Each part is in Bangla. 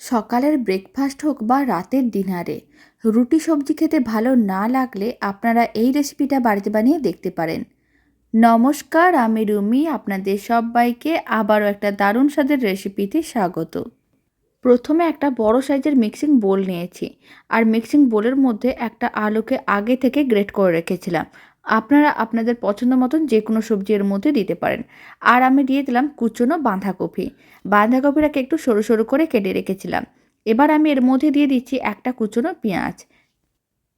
সকালের ব্রেকফাস্ট হোক বা রাতের ডিনারে রুটি সবজি খেতে ভালো না লাগলে আপনারা এই রেসিপিটা বাড়িতে বানিয়ে দেখতে পারেন। নমস্কার, আমি রুমি, আপনাদের সবাইকে আবারও একটা দারুণ স্বাদের রেসিপিতে স্বাগত। প্রথমে একটা বড় সাইজের মিক্সিং বোল নিয়েছি, আর মিক্সিং বোলের মধ্যে একটা আলুকে আগে থেকে গ্রেট করে রেখেছিলাম। আপনারা আপনাদের পছন্দ মতন যে কোনো সবজি এর মধ্যে দিতে পারেন। আর আমি দিয়ে দিলাম কুচনো বাঁধাকপি। বাঁধাকপিটাকে একটু সরু সরু করে কেটে রেখেছিলাম। এবার আমি এর মধ্যে দিয়ে দিচ্ছি একটা কুচনো পেঁয়াজ।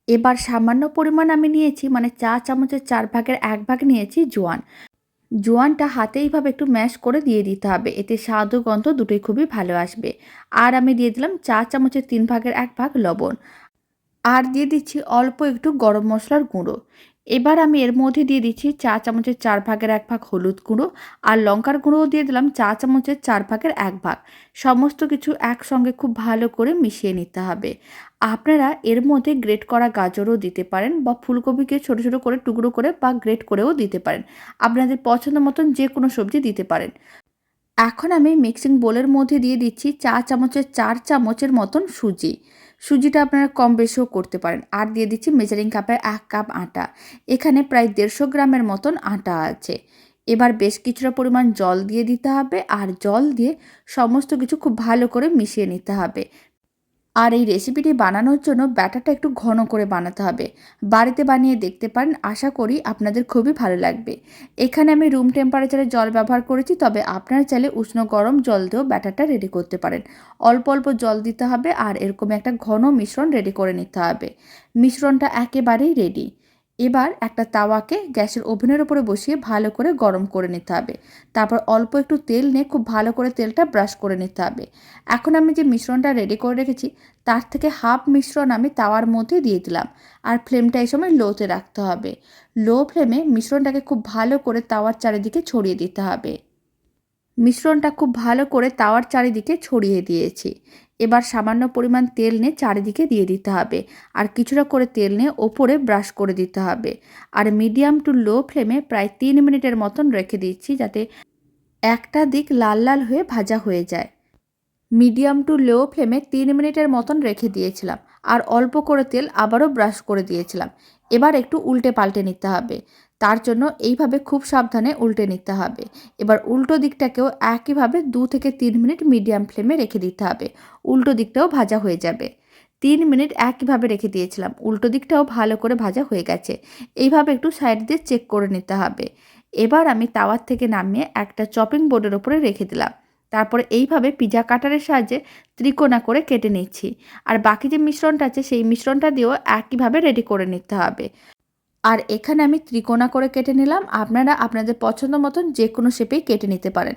এবার সামান্য পরিমাণ আমি নিয়েছি মানে চা চামচের চার ভাগের এক ভাগ নিয়েছি জোয়ান। জোয়ানটা হাতে এইভাবে একটু ম্যাশ করে দিয়ে দিতে হবে। এতে স্বাদ ও গন্ধ দুটোই খুবই ভালো আসবে। আর আমি দিয়ে দিলাম চা চামচের তিন ভাগের এক ভাগ লবণ। আর দিয়ে দিচ্ছি অল্প একটু গরম মশলার গুঁড়ো। এবার আমি এর মধ্যে দিয়ে দিচ্ছি চা চামচের চার ভাগের এক ভাগ হলুদ গুঁড়ো আর লঙ্কার গুঁড়োও দিয়ে দিলাম চা চামচের চার ভাগের এক ভাগ। সমস্ত কিছু একসঙ্গে খুব ভালো করে মিশিয়ে নিতে হবে। আপনারা এর মধ্যে গ্রেট করা গাজরও দিতে পারেন বা ফুলকপিকে ছোটো ছোটো করে টুকরো করে বা গ্রেট করেও দিতে পারেন। আপনাদের পছন্দ মতন যে কোনো সবজি দিতে পারেন। এখন আমি মিক্সিং বোলের মধ্যে দিয়ে দিচ্ছি চা চামচের চার চামচের মতন সুজি। সুজিটা আপনারা কম বেশিও করতে পারেন। আর দিয়ে দিচ্ছি মেজারিং কাপের এক কাপ আটা। এখানে প্রায় দেড়শো গ্রামের মতন আটা আছে। এবার বেশ কিছুটা পরিমাণ জল দিয়ে দিতে হবে। আর জল দিয়ে সমস্ত কিছু খুব ভালো করে মিশিয়ে নিতে হবে। আর এই রেসিপিটি বানানোর জন্য ব্যাটারটা একটু ঘন করে বানাতে হবে। বাড়িতে বানিয়ে দেখতে পারেন, আশা করি আপনাদের খুবই ভালো লাগবে। এখানে আমি রুম টেম্পারেচারে জল ব্যবহার করেছি, তবে আপনারা চাইলে উষ্ণ গরম জল দিয়েও ব্যাটারটা রেডি করতে পারেন। অল্প অল্প জল দিতে হবে আর এরকম একটা ঘন মিশ্রণ রেডি করে নিতে হবে। মিশ্রণটা একেবারেই রেডি এবার একটা তাওয়াকে গ্যাসের ওভেনের উপরে বসিয়ে ভালো করে গরম করে নিতে হবে। তারপর অল্প একটু তেল নিয়ে খুব ভালো করে তেলটা ব্রাশ করে নিতে হবে। এখন আমি যে মিশ্রণটা রেডি করে রেখেছি, তার থেকে হাফ মিশ্রণ আমি তাওয়ার মধ্যে দিয়ে দিলাম। আর ফ্লেমটা এই সময় লোতে রাখতে হবে। লো ফ্লেমে মিশ্রণটাকে খুব ভালো করে তাওয়ার চারিদিকে ছড়িয়ে দিতে হবে। মিশ্রণটা খুব ভালো করে তাওয়ার চারিদিকে ছড়িয়ে দিয়েছি। এবার সামান্য পরিমাণ তেল নিয়ে চারিদিকে দিয়ে দিতে হবে। আর কিছুটা করে তেল নিয়ে ওপরে ব্রাশ করে দিতে হবে। আর মিডিয়াম টু লো ফ্লেমে প্রায় তিন মিনিটের মতন রেখে দিচ্ছি যাতে একটা দিক লাল লাল হয়ে ভাজা হয়ে যায়। মিডিয়াম টু লো ফ্লেমে তিন মিনিটের মতন রেখে দিয়েছিলাম। আর অল্প করে তেল আবারও ব্রাশ করে দিয়েছিলাম। এবার একটু উল্টে পাল্টে নিতে হবে। তার জন্য এইভাবে খুব সাবধানে উল্টে নিতে হবে। এবার উল্টো দিকটাকেও একইভাবে দু থেকে তিন মিনিট মিডিয়াম ফ্লেমে রেখে দিতে হবে। উল্টো দিকটাও ভাজা হয়ে যাবে। তিন মিনিট একইভাবে রেখে দিয়েছিলাম। উল্টো দিকটাও ভালো করে ভাজা হয়ে গেছে। এইভাবে একটু সাইড দিয়ে চেক করে নিতে হবে। এবার আমি তাওয়ার থেকে নামিয়ে একটা চপিং বোর্ডের ওপরে রেখে দিলাম। তারপরে এইভাবে পিজা কাটারের সাহায্যে ত্রিকোণা করে কেটে নিচ্ছি। আর বাকি যে মিশ্রণটা আছে, সেই মিশ্রণটা দিয়েও একইভাবে রেডি করে নিতে হবে। আর এখানে আমি ত্রিকোণা করে কেটে নিলাম। আপনারা আপনাদের পছন্দ মতন যে কোনো শেপেই কেটে নিতে পারেন।